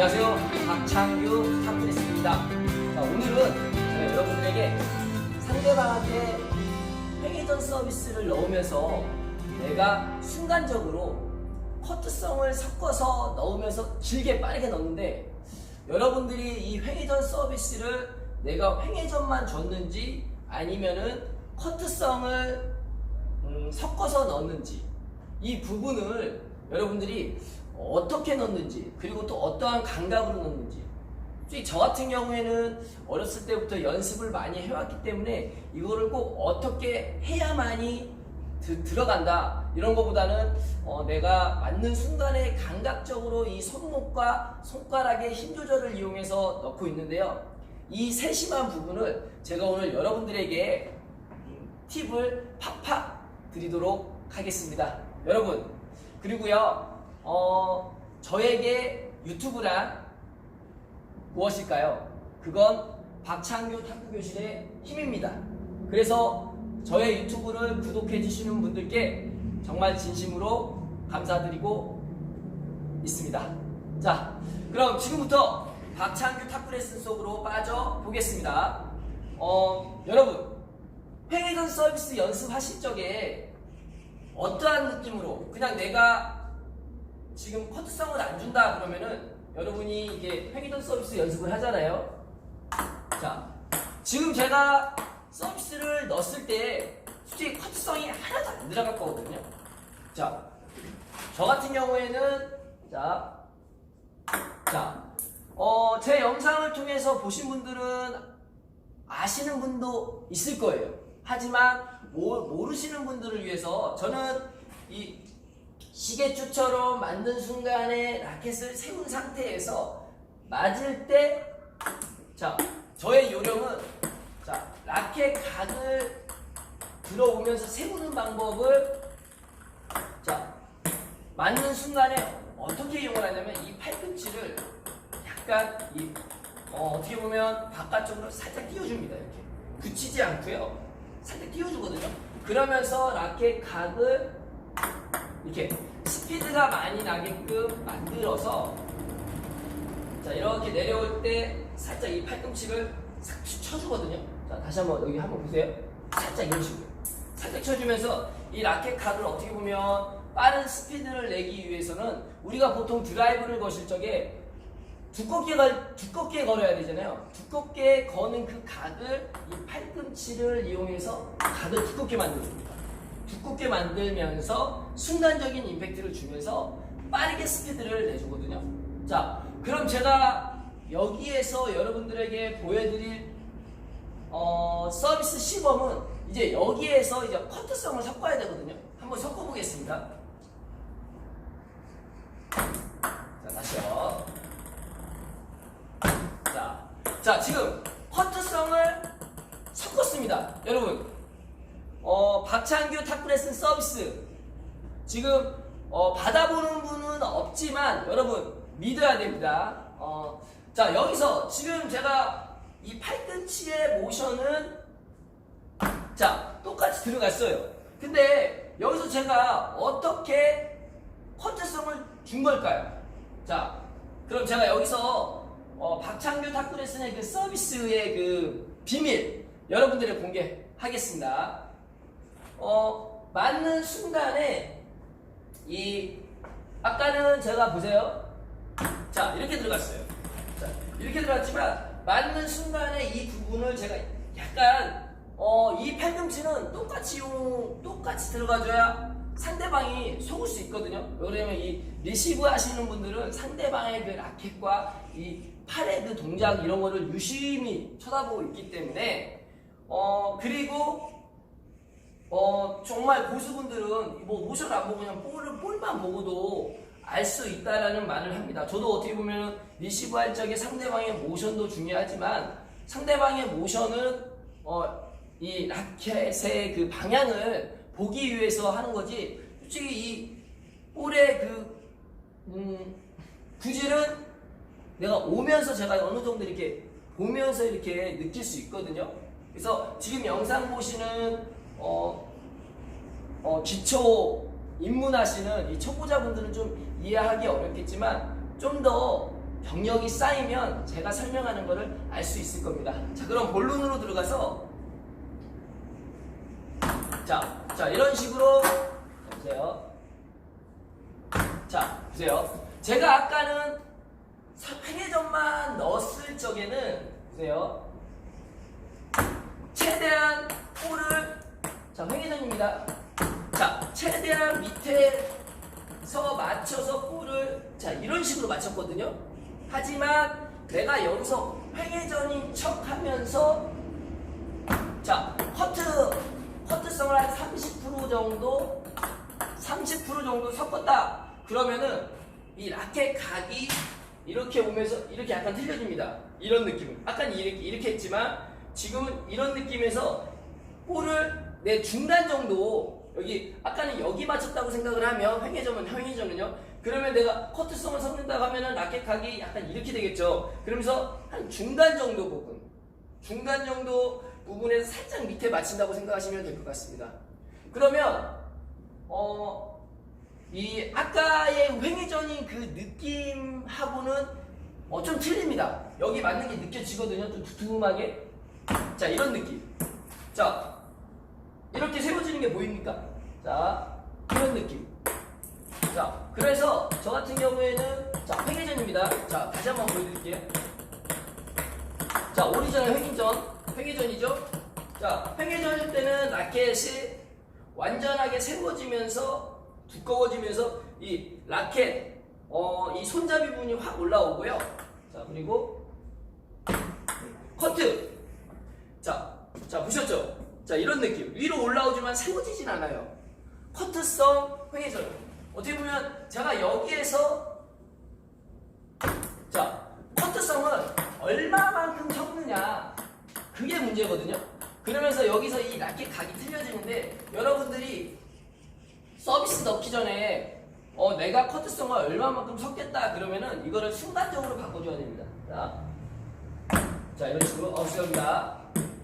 안녕하세요. 박창규 탑트리스입니다. 자, 오늘은 제가 여러분들에게 상대방한테 회계전 서비스를 넣으면서 내가 순간적으로 커트성을 섞어서 넣으면서 길게 빠르게 넣는데 여러분들이 이 회계전 서비스를 내가 회계전만 줬는지 아니면은 커트성을 음, 섞어서 넣는지 이 부분을 여러분들이 어떻게 넣는지 그리고 또 어떠한 감각으로 넣는지 저 같은 경우에는 어렸을 때부터 연습을 많이 해왔기 때문에 이거를 꼭 어떻게 해야만이 드- 들어간다 이런 것보다는 어, 내가 맞는 순간에 감각적으로 이 손목과 손가락의 힘 조절을 이용해서 넣고 있는데요 이 세심한 부분을 제가 오늘 여러분들에게 팁을 팍팍 드리도록 하겠습니다. 여러분, 그리고요, 어, 저에게 유튜브란 무엇일까요? 그건 박창규 탁구교실의 힘입니다. 그래서 저의 유튜브를 구독해 주시는 분들께 정말 진심으로 감사드리고 있습니다. 자, 그럼 지금부터 박창규 탁구 레슨 속으로 빠져 보겠습니다. 어, 여러분, 회계전 서비스 연습하실 적에 어떠한 느낌으로 그냥 내가 지금 커트성을 안 준다 그러면은 여러분이 이게 회계전 서비스 연습을 하잖아요. 자, 지금 제가 서비스를 넣었을 때 솔직히 커트성이 하나도 안 들어갈 거거든요. 자, 저 같은 경우에는 자, 자, 어, 제 영상을 통해서 보신 분들은 아시는 분도 있을 거예요. 하지만 모, 모르시는 분들을 위해서 저는 이 시계추처럼 만든 순간에 라켓을 세운 상태에서 맞을 때, 자, 저의 요령은, 자, 라켓 각을 들어오면서 세우는 방법을, 자, 맞는 순간에 어떻게 이용을 하냐면 이 팔꿈치를 약간 이, 어, 어떻게 보면 바깥쪽으로 살짝 띄워줍니다. 이렇게. 붙이지 않고요. 살짝 띄워주거든요. 그러면서 라켓 각을 이렇게 스피드가 많이 나게끔 만들어서 자 이렇게 내려올 때 살짝 이 팔꿈치를 싹 쳐주거든요. 자 다시 한번 여기 한번 보세요. 살짝 이런 식으로 살짝 쳐주면서 이 라켓 각을 어떻게 보면 빠른 스피드를 내기 위해서는 우리가 보통 드라이브를 거실 적에 두껍게 걸, 두껍게 걸어야 되잖아요. 두껍게 거는 그 각을 이 팔꿈치를 이용해서 각을 두껍게 만듭니다. 두껍게 만들면서 순간적인 임팩트를 주면서 빠르게 스피드를 내주거든요. 자, 그럼 제가 여기에서 여러분들에게 보여드릴 어, 서비스 시범은 이제 여기에서 이제 커트성을 섞어야 되거든요. 한번 섞어보겠습니다. 자, 다시요. 자, 자 지금 커트성을 섞었습니다. 여러분, 어, 박창규 탁구 레슨 서비스 지금 어, 받아보는 분은 없지만 여러분 믿어야 됩니다. 어, 자 여기서 지금 제가 이 팔꿈치의 모션은 자 똑같이 들어갔어요. 근데 여기서 제가 어떻게 커트성을 준 걸까요? 자 그럼 제가 여기서 어, 박창규 탁구 레슨의 그 서비스의 그 비밀 여러분들을 공개하겠습니다. 어, 맞는 순간에 이 아까는 제가 보세요. 자 이렇게 들어갔어요. 자 이렇게 들어갔지만 맞는 순간에 이 부분을 제가 약간 어, 이 팔꿈치는 똑같이 용 똑같이 들어가줘야 상대방이 속을 수 있거든요. 왜냐면 이 리시브 하시는 분들은 상대방의 그 라켓과 이 팔의 그 동작 이런 거를 유심히 쳐다보고 있기 때문에 어 그리고 어 정말 고수분들은 뭐 모션 안 보고 그냥 볼을 볼만 보고도 알 수 있다라는 말을 합니다. 저도 어떻게 보면 리시브 할 적에 상대방의 모션도 중요하지만 상대방의 모션은 어 이 라켓의 그 방향을 보기 위해서 하는 거지. 솔직히 이 볼의 그 음, 구질은 내가 오면서 제가 어느 정도 이렇게 보면서 이렇게 느낄 수 있거든요. 그래서 지금 영상 보시는 어, 어, 기초 입문하시는 이 초보자분들은 좀 이해하기 어렵겠지만 좀 더 경력이 쌓이면 제가 설명하는 거를 알수 있을 겁니다. 자, 그럼 본론으로 들어가서 자, 자 이런 식으로 자, 보세요. 자, 보세요. 제가 아까는 회계점만 넣었을 적에는 보세요. 최대한 볼을 자 회계점입니다. 자 최대한 밑에서 맞춰서 볼을 자 이런 식으로 맞췄거든요. 하지만 내가 여기서 회계전인 척 하면서 자 커트 커트성을 한 30% 정도 30% 정도 섞었다. 그러면은 이 라켓 각이 이렇게 오면서 이렇게 약간 틀려집니다. 이런 느낌. 아까 이렇게 이렇게 했지만 지금은 이런 느낌에서 볼을 내 중간 정도 여기 아까는 여기 맞췄다고 생각을 하면 횡회점은 횡회점은요. 그러면 내가 커트성을 섞는다고 하면은 라켓 각이 약간 이렇게 되겠죠. 그러면서 한 중간 정도 부분, 중간 정도 부분에서 살짝 밑에 맞춘다고 생각하시면 될 것 같습니다. 그러면 어. 이 아까의 횡회전인 그 느낌하고는 어, 좀 틀립니다. 여기 맞는 게 느껴지거든요. 좀 두툼하게. 자, 이런 느낌. 자, 이렇게 세워지는 게 보입니까? 자, 이런 느낌. 자, 그래서 저 같은 경우에는 자, 횡회전입니다. 자, 다시 한번 보여드릴게요. 자, 오리지널 횡회전. 횡회전이죠? 자, 횡회전일 때는 라켓이 완전하게 세워지면서 두꺼워지면서 이 라켓 어, 이 손잡이 부분이 확 올라오고요. 자 그리고 커트. 자, 자 보셨죠? 자 이런 느낌 위로 올라오지만 세워지진 않아요. 커트성 횡회전. 어떻게 보면 제가 여기에서 자 커트성은 얼마만큼 섞느냐 그게 문제거든요. 그러면서 여기서 이 라켓 각이 틀려지는데 여러분들이 서비스 넣기 전에 어, 내가 커트성을 얼마만큼 섞겠다 그러면은 이거를 순간적으로 바꿔줘야 됩니다. 자, 자 이런 식으로 어 시작합니다.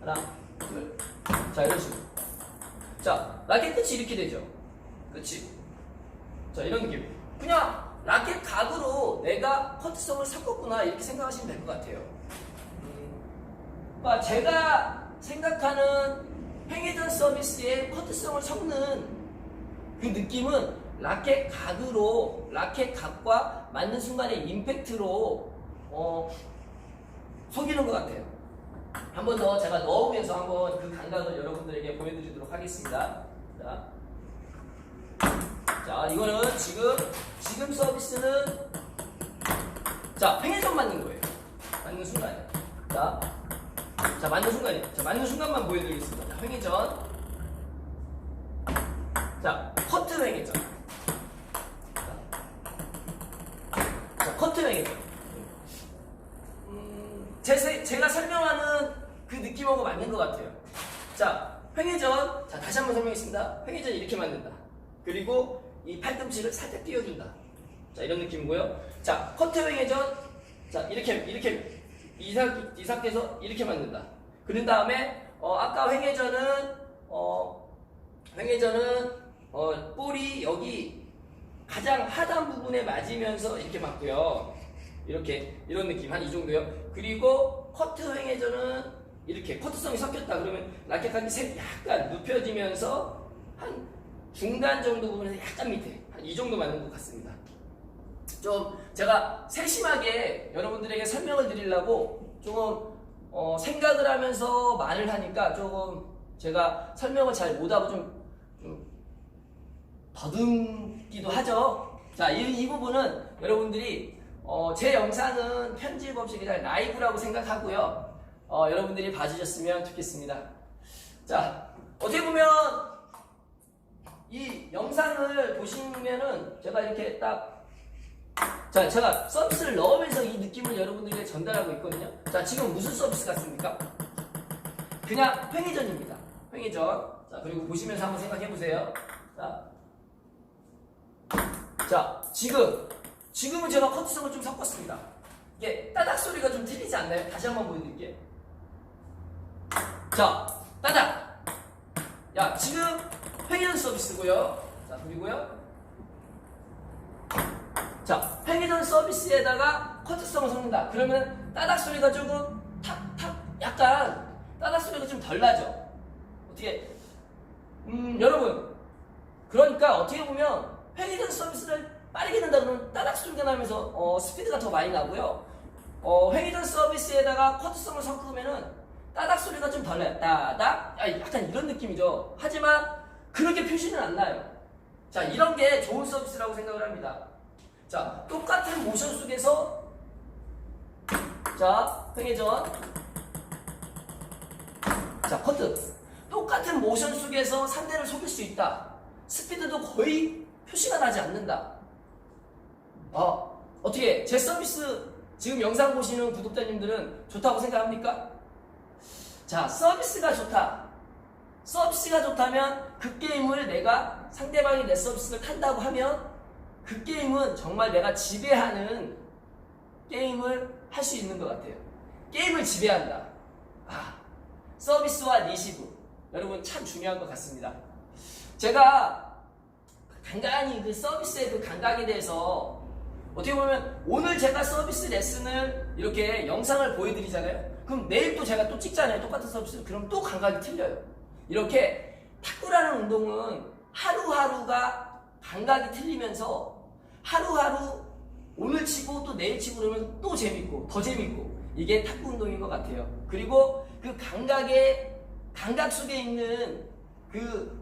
하나, 둘, 자 이런 식으로. 자 라켓 끝이 이렇게 되죠. 끝이. 자 이런 느낌. 그냥 라켓 각으로 내가 커트성을 섞었구나 이렇게 생각하시면 될 것 같아요. 음, 그러니까 제가 생각하는 횡회전 서비스의 커트성을 섞는 그 느낌은 라켓 각으로 라켓 각과 맞는 순간의 임팩트로 어, 속이는 것 같아요. 한 번 더 제가 넣으면서 한번 그 감각을 여러분들에게 보여드리도록 하겠습니다. 자, 자 이거는 지금 지금 서비스는 자 팽해전 맞는 거예요. 맞는 순간에 자, 자 맞는 순간에 자 맞는 순간만 보여드리겠습니다. 자, 횡회전 자, 커트 횡이죠. 자, 커트 횡이죠. 음, 제, 제가 설명하는 그 느낌하고 맞는 것 같아요. 자, 횡회전. 자, 다시 한번 설명했습니다. 횡회전 이렇게 만든다. 그리고 이 팔꿈치를 살짝 띄워준다. 자, 이런 느낌이고요. 자, 커트 횡회전. 자, 이렇게, 이렇게 이삭, 이삭해서 이렇게 만든다. 그런 다음에, 어, 아까 횡회전은, 어, 횡회전은 어, 볼이 여기 가장 하단 부분에 맞으면서 이렇게 맞고요. 이렇게 이런 느낌 한 이 정도요. 그리고 커트 횡회전은 이렇게 커트성이 섞였다 그러면 라켓 각이 색 약간 눕혀지면서 한 중간 정도 부분에서 약간 밑에 한 이 정도 맞는 것 같습니다. 좀 제가 세심하게 여러분들에게 설명을 드리려고 조금 어, 생각을 하면서 말을 하니까 조금 제가 설명을 잘 못하고 좀, 좀 더듬기도 하죠. 자, 이, 이 부분은 여러분들이 어, 제 영상은 편집 없이 그냥 라이브라고 생각하고요. 어, 여러분들이 봐주셨으면 좋겠습니다. 자, 어떻게 보면 이 영상을 보시면은 제가 이렇게 딱 자, 제가 서비스를 넣으면서 이 느낌을 여러분들에게 전달하고 있거든요. 자, 지금 무슨 서비스 같습니까? 그냥 횡회전입니다. 횡회전. 자, 그리고 보시면서 한번 생각해 보세요. 자, 자, 지금, 지금은 제가 커트성을 좀 섞었습니다. 이게 따닥 소리가 좀 틀리지 않나요? 다시 한번 보여드릴게요. 자, 따닥! 야, 지금 횡회전 서비스고요. 자, 그리고요. 자, 횡회전 서비스에다가 커트성을 섞는다. 그러면 따닥 소리가 조금 탁탁 약간 따닥 소리가 좀 덜 나죠. 어떻게 음 여러분 그러니까 어떻게 보면 회의전 서비스를 빠르게 된다 그러면 따닥 소리가 나면서 어, 스피드가 더 많이 나고요. 어, 회의전 서비스에다가 커트성을 섞으면은 따닥 소리가 좀덜 나요. 따닥 아, 약간 이런 느낌이죠. 하지만 그렇게 표시는 안 나요. 자 이런 게 좋은 서비스라고 생각을 합니다. 자 똑같은 모션 속에서 자 회의전 자 커트 똑같은 모션 속에서 상대를 속일 수 있다. 스피드도 거의 표시가 나지 않는다. 어, 어떻게 제 서비스 지금 영상 보시는 구독자님들은 좋다고 생각합니까? 자, 서비스가 좋다. 서비스가 좋다면 그 게임을 내가 상대방이 내 서비스를 탄다고 하면 그 게임은 정말 내가 지배하는 게임을 할 수 있는 것 같아요. 게임을 지배한다. 아, 서비스와 리시브. 여러분 참 중요한 것 같습니다. 제가 간간히 그 서비스의 그 감각에 대해서 어떻게 보면 오늘 제가 서비스 레슨을 이렇게 영상을 보여드리잖아요. 그럼 내일 또 제가 또 찍잖아요. 똑같은 서비스를. 그럼 또 감각이 틀려요. 이렇게 탁구라는 운동은 하루하루가 감각이 틀리면서 하루하루 오늘 치고 또 내일 치고 그러면 또 재밌고 더 재밌고 이게 탁구 운동인 것 같아요. 그리고 그 감각의 감각 속에 있는 그,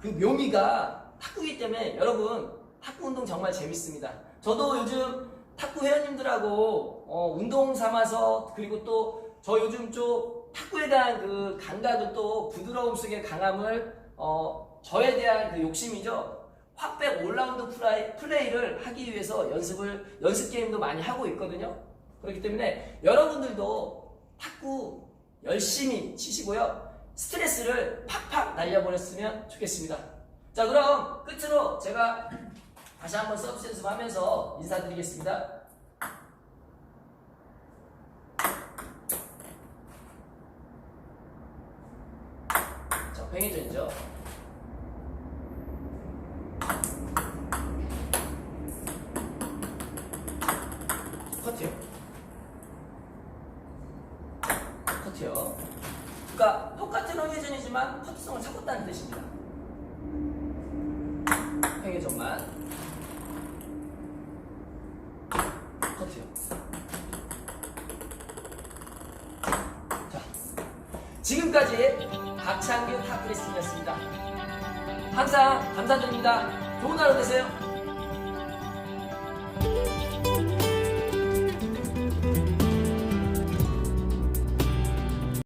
그 묘미가 탁구이기 때문에 여러분 탁구 운동 정말 재밌습니다. 저도 요즘 탁구 회원님들하고 어, 운동 삼아서 그리고 또 저 요즘 좀 탁구에 대한 그 감각을 또 부드러움 속의 강함을 어, 저에 대한 그 욕심이죠. 확백 올라운드 플라이, 플레이를 하기 위해서 연습을 연습 게임도 많이 하고 있거든요. 그렇기 때문에 여러분들도 탁구 열심히 치시고요. 스트레스를 팍팍 날려버렸으면 좋겠습니다. 자, 그럼 끝으로 제가 다시 한번 서비스 연습하면서 인사드리겠습니다. 자, 팽이전이죠. 커트요. 커트요. 그러니까 똑같은 회전이지만 커트성을 섞었다는 뜻입니다. 팽회전만 커트요. 자, 지금까지 박창규 타크레슨이었습니다. 항상 감사드립니다. 좋은 하루 되세요.